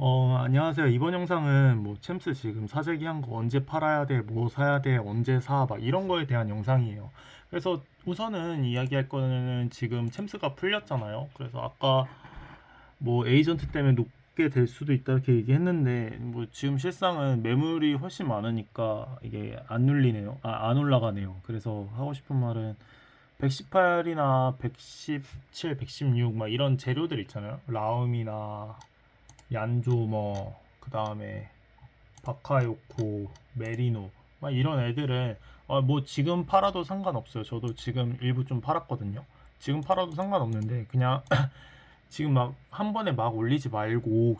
어, 안녕하세요. 이번 영상은 뭐 챔스 지금 사재기 한 거 언제 팔아야 돼, 뭐 사야 돼, 언제 사, 막 이런 거에 대한 영상이에요. 그래서 우선은 이야기할 거는 지금 챔스가 풀렸잖아요. 그래서 아까 뭐 에이전트 때문에 높게 될 수도 있다 이렇게 얘기했는데 뭐 지금 실상은 매물이 훨씬 많으니까 이게 안 눌리네요. 아, 안 올라가네요. 그래서 하고 싶은 말은 118이나 117, 116 막 이런 재료들 있잖아요. 라움이나 얀조 뭐 그다음에 바카요코, 메리노 막 이런 애들은 어, 뭐 지금 팔아도 상관없어요. 저도 지금 일부 좀 팔았거든요. 지금 팔아도 상관없는데 그냥 지금 막 한 번에 막 올리지 말고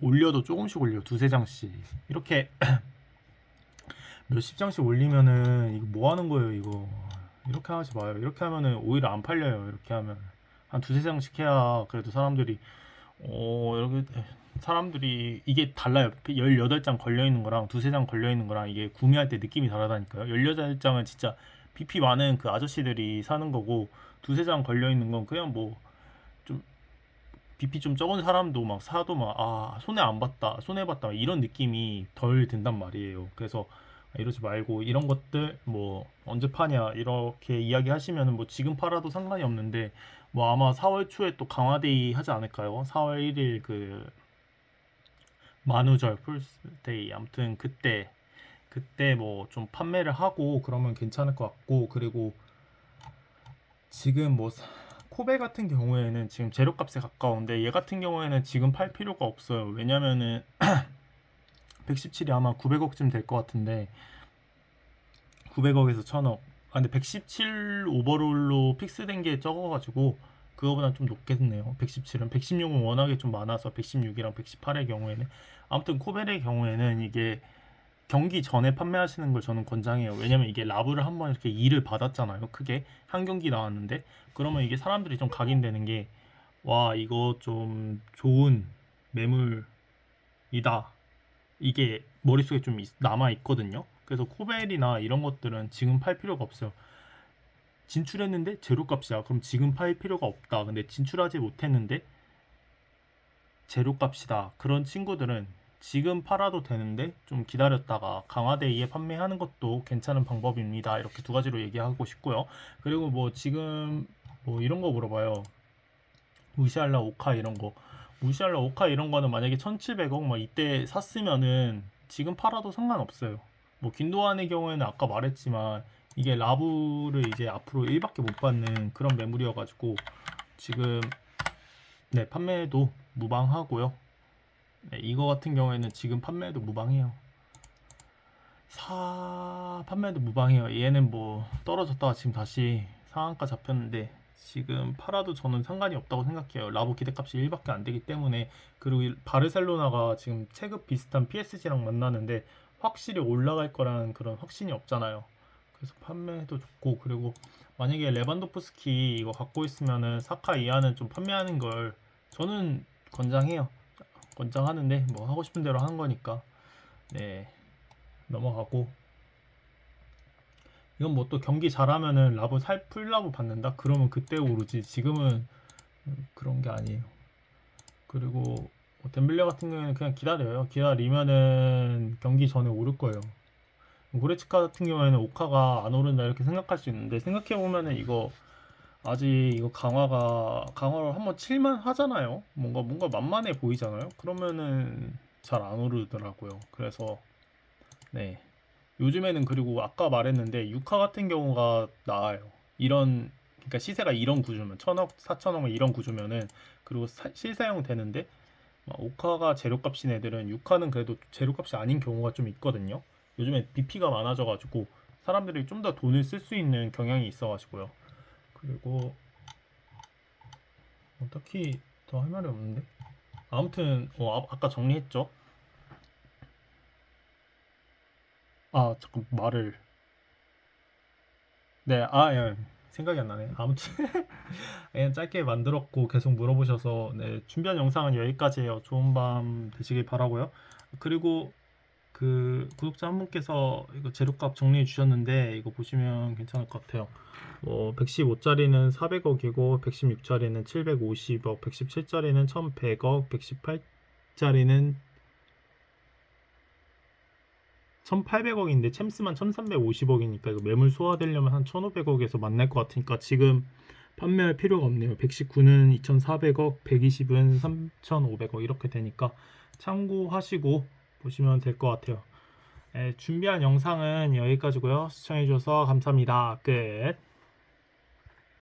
올려도 조금씩 올려. 두세 장씩. 이렇게 몇십 장씩 올리면은 이거 뭐 하는 거예요 이거? 이렇게 하지 마요. 이렇게 하면은 오히려 안 팔려요. 이렇게 하면 한 두세 장씩 해야 그래도 사람들이 어 이렇게 사람들이 이게 달라요. 18장 걸려있는 거랑 두세 장 걸려있는 거랑 이게 구매할 때 느낌이 다르다니까요. 18장은 진짜 BP 많은 그 아저씨들이 사는 거고 두세 장 걸려있는 건 그냥 뭐 좀 BP 좀 적은 사람도 막 사도 막 아 손해 안 봤다 손해 봤다 이런 느낌이 덜 든단 말이에요. 그래서 이러지 말고 이런 것들 뭐 언제 파냐 이렇게 이야기하시면은 뭐 지금 팔아도 상관이 없는데 뭐 아마 4월 초에 또 강화데이 하지 않을까요? 4월 1일 그 만우절 풀스데이 아무튼 그때 그때 뭐 좀 판매를 하고 그러면 괜찮을 것 같고 그리고 지금 뭐 사- 코베 같은 경우에는 지금 재료값에 가까운데 얘 같은 경우에는 지금 팔 필요가 없어요. 왜냐면은 117이 아마 900억쯤 될 것 같은데 900억에서 1000억. 아 근데 117 오버롤로 픽스된 게 적어가지고 그거보다 좀 높겠네요. 117은 116은 워낙에 좀 많아서 116이랑 118의 경우에는 아무튼 코벨의 경우에는 이게 경기 전에 판매하시는 걸 저는 권장해요. 왜냐면 이게 라브를 한번 이렇게 2를 받았잖아요. 크게 한 경기 나왔는데 그러면 이게 사람들이 좀 각인되는 게 와 이거 좀 좋은 매물이다. 이게 머릿속에 좀 있- 남아 있거든요. 그래서 코벨이나 이런 것들은 지금 팔 필요가 없어요. 진출했는데 제로 값이야. 그럼 지금 팔 필요가 없다. 근데 진출하지 못했는데 제로 값이다. 그런 친구들은 지금 팔아도 되는데 좀 기다렸다가 강화데이에 판매하는 것도 괜찮은 방법입니다. 이렇게 두 가지로 얘기하고 싶고요. 그리고 뭐 지금 뭐 이런 거 물어봐요. 무시할라 오카 이런 거. 무시할라 오카 이런 거는 만약에 1700억 뭐 이때 샀으면은 지금 팔아도 상관없어요. 뭐 김도환의 경우에는 아까 말했지만 이게 라브를 이제 앞으로 1밖에 못 받는 그런 매물이어가지고 지금 네 판매도 무방하고요. 네, 이거 같은 경우에는 지금 판매도 무방해요. 사 판매도 무방해요. 얘는 뭐 떨어졌다가 지금 다시 상한가 잡혔는데 지금 팔아도 저는 상관이 없다고 생각해요. 라보 기대값이 1밖에 안 되기 때문에 그리고 이 바르셀로나가 지금 체급 비슷한 PSG랑 만나는데 확실히 올라갈 거라는 그런 확신이 없잖아요. 그래서 판매도 좋고 그리고 만약에 레반도프스키 이거 갖고 있으면은 사카 이하는 좀 판매하는 걸 저는 권장해요. 권장하는데 뭐 하고 싶은 대로 하는 거니까. 네. 넘어가고. 이건 뭐 또 경기 잘하면은 라브 살 풀라브 받는다? 그러면 그때 오르지. 지금은 음, 그런 게 아니에요. 그리고 뭐 덴벨레 같은 경우에는 그냥 기다려요. 기다리면은 경기 전에 오를 거예요 고레츠카 같은 경우에는 오카가 안 오른다 이렇게 생각할 수 있는데 생각해 보면은 이거 아직 이거 강화가 강화를 한번 칠만 하잖아요. 뭔가 뭔가 만만해 보이잖아요. 그러면은 잘 안 오르더라고요. 그래서 네 요즘에는 그리고 아까 말했는데 유카 같은 경우가 나아요. 이런 그러니까 시세가 이런 구조면 천억, 사천억 이런 구조면은 그리고 사- 실사용 되는데 막 오카가 재료값인 애들은 유카는 그래도 재료값이 아닌 경우가 좀 있거든요. 요즘에 BP가 많아져가지고 사람들이 좀 더 돈을 쓸 수 있는 경향이 있어가지고요. 그리고 뭐 딱히 더 할 말이 없는데? 아무튼 어, 아, 아까 정리했죠? 아 잠깐 말을. 네 아 예, 생각이 안 나네. 아무튼 그냥 짧게 만들었고 계속 물어보셔서 네 준비한 영상은 여기까지예요. 좋은 밤 되시길 바라고요. 그리고 그 구독자 한 분께서 이거 재료값 정리해 주셨는데 이거 보시면 괜찮을 것 같아요. 뭐 115짜리는 400억이고 116짜리는 750억, 117짜리는 1100억, 118 100짜리는 1800억인데 챔스만 1350억이니까 이거 매물 소화되려면 한 1500억에서 만날 것 같으니까 지금 판매할 필요가 없네요. 119는 2400억, 120은 3500억 이렇게 되니까 참고하시고 보시면 될 것 같아요. 네, 준비한 영상은 여기까지고요. 시청해주셔서 감사합니다. 끝.